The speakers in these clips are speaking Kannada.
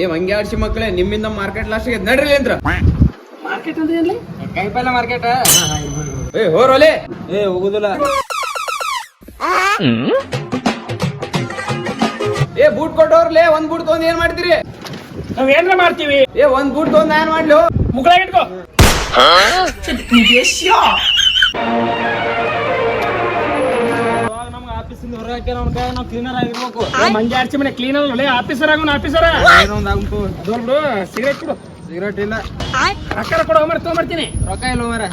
ಏ ಹಂಗೆ ಆಡ್ಸಿ ಮಕ್ಕಳೇ ನಿಮ್ಮಿಂದ ಮಾರ್ಕೆಟ್ ಲಾಸ್ಟ್ ನಡ್ರಿ ಅಂತ ಮಾರ್ಕೆಟ್ ಅಂದ್ರೆ ಏನ್ಲಿ ಕೈಪಲ್ಲ ಮಾರ್ಕೆಟ್ ಏ ಹೋರೋಲೆ ಏ ಹೋಗುದಿಲ್ಲ. ಏ ಬೂಟ್ ಕೊಟ್ಟವ್ರಲ್ಲೇ ಒಂದ್ ಬೂಟ್ ತಗೊಂಡ್ ಏನ್ ಮಾಡ್ತೀರಿ? ನಾವ್ ಏನ್ರ ಮಾಡ್ತೀವಿ? ಏ ಒಂದ್ ಬೂಟ್ ತಗೊಂಡ್ ಏನ್ ಮಾಡ್ಲು. ಮುಗಳ ಇಟ್ಕೋ. ಹಾಕ್ಯಾರ ಅವ್ನ ಕೈ ನಾವು ಕ್ಲೀನರ್ ಆಗಿರ್ಬೇಕು. ಮಂಜೆ ಆಡ್ಸಿ ಮನೆ ಕ್ಲೀನರ್ ಅಲ್ಲೇ ಆಫೀಸರ್ ಆಗೋಣ ಆಫೀಸರ್ ಅದೋಲ್ ಬಿಡು ಸಿಗರೇಟ್ ಕೊಡು. ಸಿಗರೇಟ್ ಇಲ್ಲ. ರೊಕ್ಕ ಕೊಡು ಮರ ತಗೊಂಬರ್ತೀನಿ. ರೊಕ್ಕ ಇಲ್ಲ ಮರ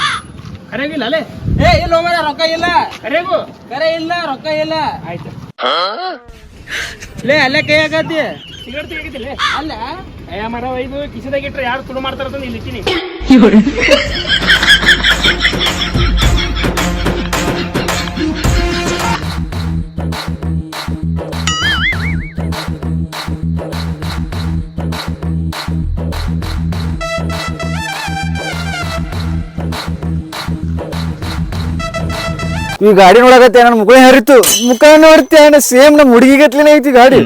ಕರೆಗಿಲ್ಲ ಅಲ್ಲೇ ಏ ಇಲ್ಲ ಮರ ರೊಕ್ಕ ಇಲ್ಲ. ಕರೆಗೂ. ಕರೆ ಇಲ್ಲ ರೊಕ್ಕ ಇಲ್ಲ. ಆಯ್ತು. ಲೇ ಅಲ್ಲೇ ಕೈ ಸಿಗರೇಟ್ ತೆಗಿತಿಲ್ಲ ಅಲ್ಲ? ಅಯ್ಯ ಮರ ಇದು ಕಿಸದಾಗ ಇಟ್ರೆ ಯಾರು ತುಳು ಮಾಡ್ತಾರ ಇಲ್ಲಿ ಈ ಗಾಡಿ ನೋಡಕತ್ತೆ ನನ್ನ ಮುಖ ಹರಿತು. ಮುಖ ನೋಡ್ತೆ ಅಣ್ಣ ಸೇಮ್ ನಮ್ಮ ಹುಡುಗಿಗತ್ಲೇನೆ ಐತಿ ಗಾಡಿ.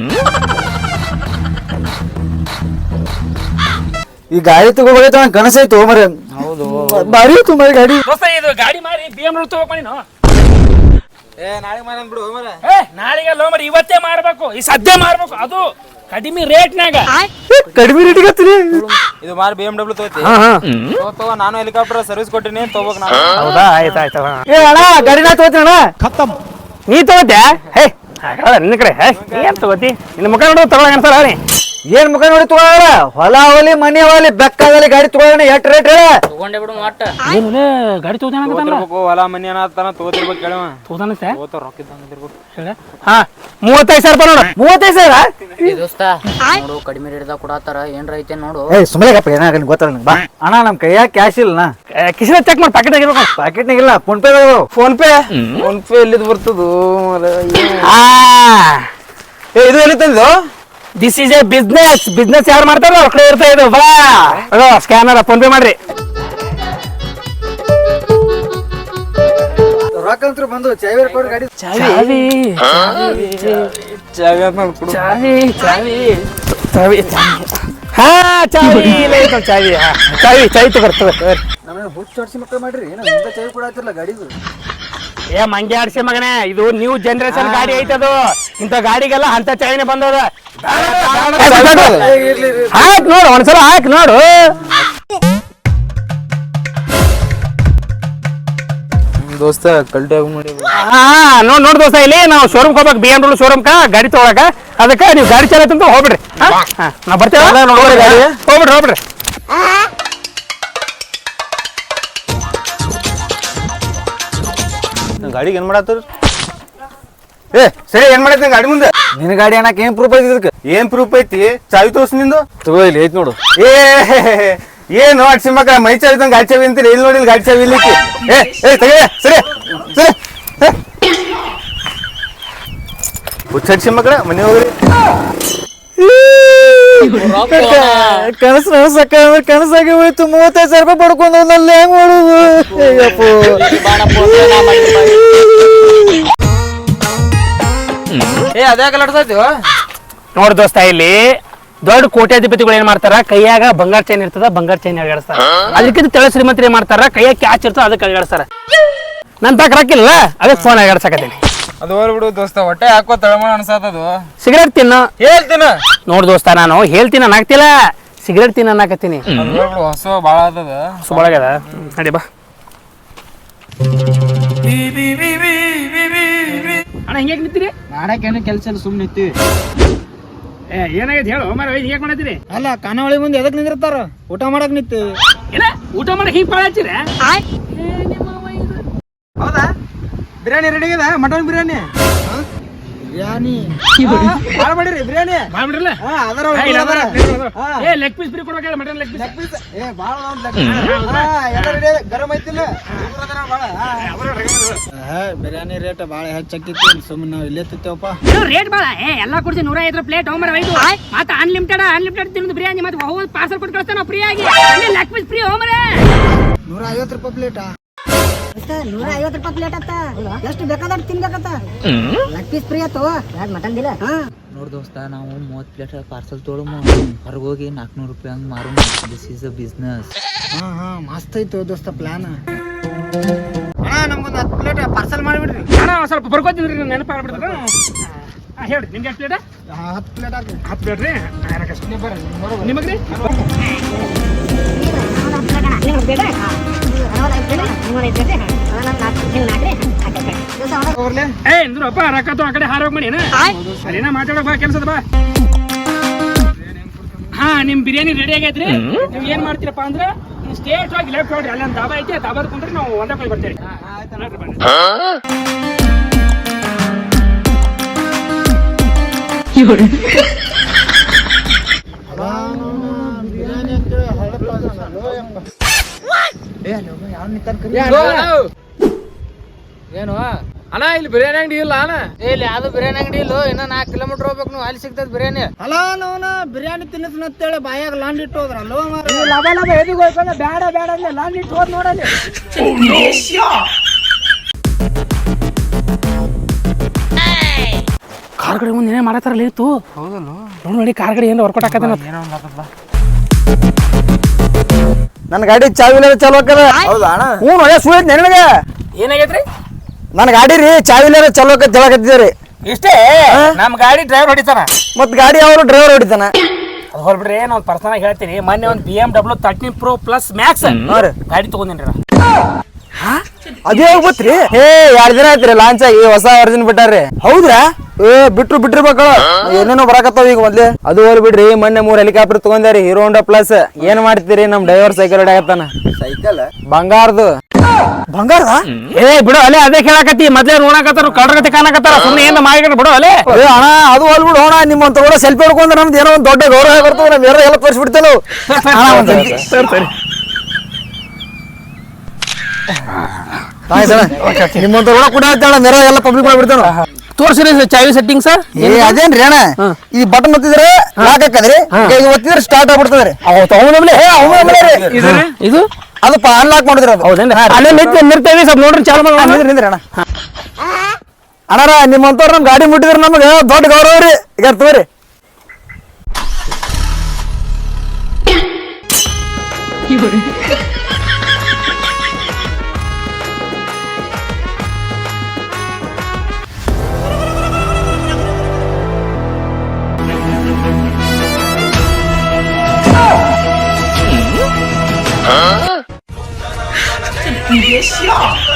ಈ ಗಾಡಿ ತಗೋಬೇಕಂತ ನನ್ನ ಕನಸಾಯ್ತು ಮರೆ ಹೌದು ಬಾರಿ ಇತ್ತು ಮರ ಗಾಡಿ. ದೋಸ್ತ ಇದು ಗಾಡಿ ಮಾರಿ ಬಿ ಎಂ ತಗೋಬೇಕು ನೀನು ಏ ನಾಳೆ ಮಾರ ಬಿಡು ಮರೆ ಏ ನಾಳೆಗೆ ಲೋ ಮರಿ ಇವತ್ತೇ ಮಾಡ್ಬೇಕು ಈ ಸದ್ಯ ಮಾಡ್ಬೇಕು ಅದು ಕಡಿಮೆ ರೇಟ್ನಾಗ ಕಡಿಮೆ ರೇಟಿಗೆ ಹತ್ತಿರಿ ಇದು ಮಾರಿ ಬಿ ಎಂ ಡಬ್ಲ್ಯೂ ತೋತಿ ಹಾ ಹಾ. ತಗೋ ತಗೋ ನಾನು ಹೆಲಿಕಾಪ್ಟರ್ ಸರ್ವಿಸ್ ಕೊಟ್ಟಿನಿ ತಗೋಬೇಕು ನಾನು. ಹೌದಾ? ಆಯ್ತು ಆಯ್ತು ಏ ಅಣ್ಣ ಗಾಡಿನ ನಾ ತಗೋತೀನಿ ಅಣ್ಣ. ಖತ್ತಮ್ ನೀ ತಗೋತ್ಯಾ? ಹೇ ಹಾಗಾದ್ರೆ ನಿನ್ನ ಕಡೆ ಹೇ ನೀ ಏನ್ ತಗೋತಿ? ನಿನ್ನ ಮುಖ ನೋಡೋದು ತಗೊಳಂಗ ಅನ್ಸಲ್ಲ ನೀ ಏನ್ ಮುಖ ನೋಡಿ ತಗೋಳ ಹೊಲ ಅವಲಿ ಮನೆ ಅವಲಿ ಬೆಕ್ಕಾಗಲಿ ಗಾಡಿ ತಗೋಣ ಎಟ್ ರೇಟ್ ಹೇಳ? ಏನು ಗಾಡಿ ತಗೋತಾನ ತಗೋತಿರ್ಬೇಕು ಹೊಲ ಮನೆ ಅನ್ನತಾನ ತಗೋತಿರ್ಬೇಕು ಕೇಳವ ತಗೋತಾನ ಸರ್. ತಗೋತಾರ ರೊಕ್ಕ ಇದ್ದಂಗ ಇರ್ಬೇಕು ಹಾ ಮೂವತ್ತೈದು ಸಾವಿರ ರೂಪಾಯಿ ನೋಡು. ಮೂವತ್ತೈದು ಸಾವಿರ? ಏ ದೋಸ್ತ ನೋಡು ಕಡಿಮೆ ರೇಟ್ದಾಗ ಕೊಡಾತಾರ ಏನ್ರ ಐತೆ ನೋಡು. ಏ ಸುಮ್ಮನೆ ಗಪ್ಪ ಏನಾಗಲಿ ಗೊತ್ತಲ್ಲ ನಂಗೆ ಬಾ. ಅಣ್ಣ ನಮ್ಮ ಕೈಯಾಗ ಕ್ಯಾಶ್ ಇಲ್ಲ ಕಿಸಿನ ಚೆಕ್ ಮಾಡಿ ಪ್ಯಾಕೆಟ್ ಆಗಿರ್ಬೇಕು ಪಾಕೆಟ್ನಾಗ ಇಲ್ಲ PhonePe PhonePe PhonePe ಎಲ್ಲಿದ್ ಬರ್ತದು ಏ ಇದು ಎಲ್ಲಿ ತಂದು? This is a business business ಯಾರು ಮಾಡ್ತಾರೋ ಅವ್ರ ಕಡೆ ಇರ್ತಾ ಇದು. ಬಾ. ಅದು ಸ್ಕ್ಯಾನರ್ ಫೋನ್ ಪೇ ಮಾಡ್ರಿ. ರೊಕ್ಕ ಅಂತೂ ಬಂದು ಚಾವಿ ಕೊಡು ಗಾಡಿ ಚಾವಿ. ಚಾವಿ. ಚಾವಿ. ಕೊಡು ಚಾವಿ ಚಾವಿ ಚಾವಿ. ಹಾ ಚಾವಿ. ಇಲ್ಲ ಚಾವಿ. ಹಾ ಚಾವಿ ಚಾವಿ ತಗೋರ್ತದೆ ನಮಗೆ ಹುಚ್ಚ ಹೊಡ್ಸಿ ಮಕ್ಕಳು ಮಾಡ್ರಿ. ಏನೋ ಚಾವಿ ಕೊಡತ್ತಿಲ್ಲ ಗಾಡಿದು. ಏ ಮಂಗೆ ಆಡ್ಸಿ ಮಗನೇ ಇದು ನ್ಯೂ ಜನರೇಷನ್ ಗಾಡಿ ಐತದು. ಇಂಥ ಗಾಡಿಗೆಲ್ಲ ಅಂತ ಚಾವಿನೇ ಬಂದದ. ಹಾಕ್ ನೋಡು ಒಂದ್ಸಲ ಹಾಕ್ ನೋಡು. ದೋಸ್ತ ಕಲ್ಟಿ ಆಗ ನೋಡಿ ಹಾ ನೋಡ್ ನೋಡ್ ದೋಸ್ತ ಇಲ್ಲಿ ನಾವು ಶೋರೂಮ್ ಹೋಗ್ಬೇಕು ಬಿ ಎಂ ಡಬ್ಲ್ಯೂ ಶೋರೂಮ್ ಗಾಡಿ ತಗೊಳಕ. ಅದಕ್ಕೆ ನೀವು ಗಾಡಿ ಚಾಲೈತಂತ ಹೋಗ್ಬಿಡ್ರಿ. ಹಾ? ಹಾ, ನಾ ಬರ್ತೇವೆ? ಗಾಡಿ. ಹೋಗ್ಬಿಡ್ರಿ ಹೋಗ್ಬಿಡ್ರಿ. ಗಾಡಿಗೆ ಏನ್ ಮಾಡತ್ತಾರ? ಏ ಸರಿ ಏನ್ ಮಾಡೈತಿ ಗಾಡಿ ಮುಂದೆ? ನಿನ್ನ ಗಾಡಿ ಅನ್ನಕ್ಕೆ ಏನ್ ಪ್ರೂಫ್ ಐತಿ ಇದಕ್ಕೆ? ಏನ್ ಪ್ರೂಫ್ ಐತಿ? ಚಾವಿ ತೋರ್ಸ್ ನಿಂದು. ತಗೋ ಇಲ್ಲಿ ಐತಿ ನೋಡು. ಏ ಏನು ಅಡ್ಸಿ ಸಿಂಹಕ್ಕ ಮೈ ಚಾವಿ ಗಾಡಿ ಚಾವಿ ಅಂತೀರಿ? ಇಲ್ಲಿ ನೋಡಿ ಇಲ್ಲಿ ಗಾಡಿ ಚಾವಿ ಇಲ್ಲಿ ಏ ಏ ತೆಗೆ ಸರಿ ಸರಿ ಹುಚ್ಚಡ್ ಮಕ್ಕಳ ಮನೆ ಹೋಗ್ರಿ. ಕನಸು ನಸಕ ಕನಸಾಗಿ ಹೋಯ್ತು ಮೂವತ್ತೈದು ಸಾವಿರ ರೂಪಾಯಿ ಪಡ್ಕೊಂಡು ಹೋದ್ನಲ್ಲಿ ಹೆಂಗ್ ಮಾಡೋದು? ಅಯ್ಯಪ್ಪೋ. ಏ ಅದೇ ಕಲಡ್ತೈತಿ ನೋಡ್ ದೋಸ್ತ ಇಲ್ಲಿ ದೊಡ್ಡ ಕೋಟ್ಯಾಧಿಪತಿಗಳು ಏನ್ ಮಾಡ್ತಾರ? ಕೈಯಾಗ ಬಂಗಾರ ಚೈನ್ ಇರ್ತದ ಬಂಗಾರ ಚೈನ್ ಅಡಗಾಡಿಸ್ತಾರ ಅದಕ್ಕಿಂತ ತೆಳ ಶ್ರೀಮಂತರು ಏನ್ ಮಾಡ್ತಾರ? ಕೈಯಾಗ ಕ್ಯಾಚ್ ಇರ್ತದ ಅದಕ್ಕೆ ಅಡಗಾಡಿಸ್ತಾರ ನನ್ ತಕ ರಾಕಿಲ್ಲ ಅದಕ್ಕೆ ಫೋನ್ ಅಳಗಾಡ್ಸಕತ್ತೀನಿ ಅದು ಹೋಗ್ಬಿಡು ದೋಸ್ತ ಹೊಟ್ಟೆ ಹಾಕೋ ತಳಮಣ ಅನ್ಸತ್ತದು ಸಿಗರೇಟ್ ತಿನ್ನು. ಹೇಳ್ತೀನ. ನೋಡ್ ದೋಸ್ತ ನಾನು ಹೇಳ್ತೀನಿ ಅನ್ನಾಗ್ತಿಲ್ಲ ಸಿಗರೇಟ್ ತಿನ್ನ ಅನ್ನಕತ್ತೀನಿ. ಅದು ಹೋಗ್ಬಿಡು ಹೊಸ ಭಾಳ ಆತದ ಸುಬಳಗದ ನಡಿ ಬಾ. ಅಣ್ಣ ಹಿಂಗೆ ನಿಂತೀರಿ? ಮಾಡಕ್ಕೇನು ಕೆಲಸ ಇಲ್ಲ ಸುಮ್ಮನೆ ನಿಂತೀವಿ. ಏ ಏನಾಗೈತೆ ಹೇಳು ಮರ ಹಿಂಗೆ ಮಾಡತ್ತೀರಿ? ಅಲ್ಲ ಖಾನಾವಳಿ ಮುಂದೆ ಎದಕ್ಕೆ ನಿಂದಿರ್ತಾರ? ಊಟ ಮಾಡಕ್ಕೆ ನಿಂತೀವಿ. ಏನ? ಊಟ ಮಾಡಕ್ ಹಿಂಗೆ ಪಾಳ ಹಚ್ಚಿರ ಹೌದಾ? ಬಿರಿಯಾನಿ ರೆಡಿ ಇದೆ ಮಟನ್ ಬಿರಿಯಾನಿ? ಬಿರಿಯಾನಿ. ಭಾಳ ಮಾಡಿರಿ ಬಿರಿಯಾನಿ. ಮಾಡ್ಬಿಡ್ರಲ್ಲ? ಹಾ ಅದರ ಅದರ, ಅದರ, ಏ ಲೆಗ್ ಪೀಸ್ ಫ್ರೀ ಕೊಡ್ಬೇಕಲ್ಲ ಮಟನ್ ಲೆಗ್ ಪೀಸ್ ಏ ಭಾಳ ಎಲ್ಲ ರೆಡಿ ಇದೆ ಗರಂ ಐತಿಲ್ಲ. ಭಾಳ ಬಿರಿಯಾನಿ ರೇಟ್ ಭಾಳ ಹೆಚ್ಚಾಕಿತ್ತು ಸುಮ್ಮನೆ ನಾವು ಇಲ್ಲೇ ತಿತ್ತೇವಪ್ಪ ರೇಟ್ ಬಾಳ. ಏ ಎಲ್ಲಾ ಕುಡ್ಸಿ ನೂರ ಐದ್ರ ಪ್ಲೇಟ್ ಹೋಮರ ಐದು ಮತ್ತೆ ಅನ್ಲಿಮಿಟೆಡ್ ಅನ್ಲಿಮಿಟೆಡ್ ತಿನ್ನೋದು ಬಿರಿಯಾನಿ ಮತ್ತೆ ಹೋಗೋದು ಪಾರ್ಸಲ್ ಕೊಟ್ಟು ಕಳಿಸ್ತಾನ ಫ್ರೀ ಆಗಿ. ಲೆಗ್ ಪೀಸ್ ಫ್ರೀ ಹೋಮರೆ ನೂರ ಐವತ್ತು ರೂಪಾಯಿ ಪ್ಲೇಟಾ ನೂರ ಐವತ್ತು ರೂಪಾಯಿ ಪ್ಲೇಟ್ ಅತ್ತ ಎಷ್ಟು ಬೇಕಾದಷ್ಟು ತಿನ್ಬೇಕತ್ತ? ಲೆಗ್ ಪೀಸ್ ಫ್ರೀ ಆತವ ಯಾಕೆ ಮಟನ್ ದಿಲ್ಲ? ಹಾ. ನೋಡ್ ದೋಸ್ತ ನಾವು ಮೂವತ್ತು ಪ್ಲೇಟ್ ಪಾರ್ಸಲ್ ತೊಗೊಳಮ ಹೊರಗೆ ಹೋಗಿ ನಾಲ್ಕುನೂರು ರೂಪಾಯಿ ಹಂಗೆ ಮಾರು ದಿಸ್ ಈಸ್ ಅ ಬಿಸ್ನೆಸ್ ಹಾ ಹಾ ಮಸ್ತ್ ಐತೋ ದೋಸ್ತ ಪ್ಲಾನ್ ಅಣ್ಣ ನಮ್ಗೊಂದು ಹತ್ತು ಪ್ಲೇಟ್ ಪಾರ್ಸಲ್ ಮಾಡಿಬಿಡ್ರಿ. ಅಣ್ಣ ಸ್ವಲ್ಪ ಬರ್ಕೋತೀನಿ ನೆನಪು ಆಗ್ಬಿಡ್ತಾರ ಹೇಳ್ರಿ ನಿಮ್ಗೆ ಎಷ್ಟು ಪ್ಲೇಟ ಹತ್ತು ಪ್ಲೇಟ್ ಆಗ್ತದೆ ಹತ್ತು ಪ್ಲೇಟ್ ರೀ? ನಿಮಗೆ ರೀ ಏ ಇಂದ್ರಪ್ಪ ರೊಕ್ಕ ಆ ಕಡೆ ಹಾರೋಗ್ ಮಾಡಿ ಅದೇನ ಮಾತಾಡೋಕ್ ಬಾ ಕೆಲ್ಸದ ಬಾ. ಹಾ ನಿಮ್ ಬಿರಿಯಾನಿ ರೆಡಿ ಆಗೈತ್ರಿ. ನೀವು ಏನ್ ಮಾಡ್ತೀರಪ್ಪ ಅಂದ್ರ ಸ್ಟೇಟ್ ಆಗಿ ಲೆಫ್ಟ್ ನೋಡ್ರಿ ಒಂದು ದಾಬಾ ಐತಿ ದಾಬಾ ದಾಬಾದ ಕುಂತ್ರಿ ನಾವು ಒಂದೇ ಕೊಯ್ ಬರ್ತೇವೆ ನೋಡ್ರಿ ಬನ್ನಿ. ಏನು ಅಣ್ಣ. ಇಲ್ಲಿ ಬಿರಿಯಾನಿ ಅಂಗಡಿ ಇಲ್ಲ ಅಣ್ಣ. ಇಲ್ಲಿ ಯಾವ್ದು ಬಿರಿಯಾನಿ ಅಂಗಡಿ ಇಲ್ಲ? ಇನ್ನ ನಾಲ್ಕು ಕಿಲೋಮೀಟರ್ ಹೋಗ್ಬೇಕು ನೀವು. ಅಲ್ಲಿ ಸಿಗ್ತದ ಬಿರಿಯಾನಿ. ಅಲ್ಲ ನೋನ ಬಿರಿಯಾನಿ ಅಂತೇಳಿ ಬಾಯಾಗ ಲಾಂಡ್ ಇಟ್ಟು ಹೋದ್ರ. ಲಾಭ ಲಾಭ ಎದಿಗೆ ಹೋಯ್ಕೊಂಡ ಬೇಡ ಬೇಡ ಅಂದ್ರೆ ಲಾಂಡ್ ಇಟ್ಟು ಹೋದ್ ನೋಡಲ್ಲಿ. ಕಾರ್ ಕಡೆ ಮುಂದೆ ಏನೇ ಮಾಡತ್ತಾರಲ್ಲ ಇತ್ತು ನೋಡಿ ನೋಡಿ ಕಾರ್ ಕಡೆ ಏನು ವರ್ಕೌಟ್ ಹಾಕತ್ತ ನನ್ನ ಗಾಡಿ ಚಾವಿಲ್ ಚಾಲು ಹಾಕದ ಹೌದಾ ಅಣ್ಣ? ಹ್ಞೂ ಒಳ್ಳೆ ಸುಳಿದ್ ನನಗೆ. ಏನಾಗೈತ್ರಿ? ನನ್ನ ಗಾಡಿ ರೀ ಚಾವಿಲ ಚಲೋ ಹಾಕತ್ ಇಷ್ಟೇ? ನಮ್ ಗಾಡಿ ಡ್ರೈವರ್ ಹೊಡಿತಾನ. ಮತ್ ಗಾಡಿ ಅವರು ಡ್ರೈವರ್ ಹೊಡಿತಾನ. ಅದು ಹೊರಬಿಡ್ರಿ ನಾವು ಪರ್ಸನಲ್ ಆಗಿ ಹೇಳ್ತೀನಿ. ಮೊನ್ನೆ ಒಂದು B M W thirteen pro plus max ಗಾಡಿ ತಗೊಂಡಿನ್ರಿ ಅದೇ ಹೋಗ್ಬತ್ರಿ ಏ ಎರಡ್ ದಿನ ಆಯ್ತ್ರಿ ಲಾಂಚ್ ಆಗಿ ಹೊಸ ವರ್ಜಿನ್ ಬಿಟ್ಟಾರ್ರಿ? ಹೌದ್ರಾ? ಏ ಬಿಟ್ರು ಬಿಟ್ಟಿರ್ಬೇಕಳ ಏನೇನೋ ಬರಾಕತ್ತಾವ ಈಗ ಮೊದ್ಲೇ. ಅದು ಹೋಲ್ ಬಿಡ್ರಿ ಮೊನ್ನೆ ಮೂರ್ ಹೆಲಿಕಾಪ್ಟರ್ ತಗೊಂಡ್ರಿ ಹೀರೋ ಹೋಂಡಾ ಪ್ಲಸ್ ಏನ್ ಮಾಡ್ತೀರಿ ನಮ್ ಡ್ರೈವರ್ ಸೈಕಲ್ ಆಗತ್ತಾನ ಸೈಕಲ್ ಬಂಗಾರದು. ಬಂಗಾರದ? ಏ ಬಿಡು ಅಲ್ಲೇ ಅದೇ ಕೇಳಕತ್ತಿ. ಮೊದ್ಲೇ ನೋಡಕತ್ತಾರ ಕಡ್ರಗತಿ ಕಾಣಕತ್ತಾರ. ಸುಮ್ಮನೆ ಏನ್ ಮಾಡಿ ಬಿಡು ಅಲ್ಲೇ. ಏ ಅಣ್ಣ ಅದು ಹೋಲ್ ಬಿಡು ಅಣ್ಣ ಕೂಡ ಸೆಲ್ಫಿ ಹೊಡ್ಕೊಂಡ್ರೆ ನಮ್ದು ಏನೋ ಒಂದು ದೊಡ್ಡ ಗೌರವ ಬರ್ತದೆ ನಾವ್. ಯಾರೋ ಎಲ್ಲ ತೋರಿಸ್ಬಿಡ್ತೇವೆ ನಿಮ್ಮಂತ ಕೂಡ ಕೂಡ ಹೇಳ್ತಾಳ ಮೇರ ಎಲ್ಲ ಪಬ್ಲಿಕ್ ಮಾಡ್ಬಿಡ್ತಾನ. ತೋರ್ಸಿರಿ ಚಾವಿ ಸೆಟ್ಟಿಂಗ್ ಸರ್. ಏ ಅದೇನ್ರಿ ಅಣ್ಣ? ಈ ಬಟನ್ ಒತ್ತಿದ್ರೆ ಲಾಕ್ ಹಾಕದ್ರಿ. ಈಗ ಒತ್ತಿದ್ರೆ ಸ್ಟಾರ್ಟ್ ಆಗ್ಬಿಡ್ತದ್ರಿ. ಇದು ಅದು ಅನ್ಲಾಕ್ ಮಾಡಿದ್ರಿ ಅದು. ಹೌದೇನ್ರಿ? ಅಲ್ಲೇ ನಿಂತು ನಿರ್ತೇವೆ ಸ್ವಲ್ಪ ನೋಡ್ರಿ ಚಾಲು ಮಾಡಿ ನಿಂದ್ರಿ ಅಣ್ಣ. ಅಣ್ಣಾರ ನಿಮ್ಮಂತವ್ರು ನಮ್ ಗಾಡಿ ಮುಟ್ಟಿದ್ರೆ ನಮಗೆ ದೊಡ್ಡ ಗೌರವ ರೀ. ಈಗ ತಗೋರಿ. 笑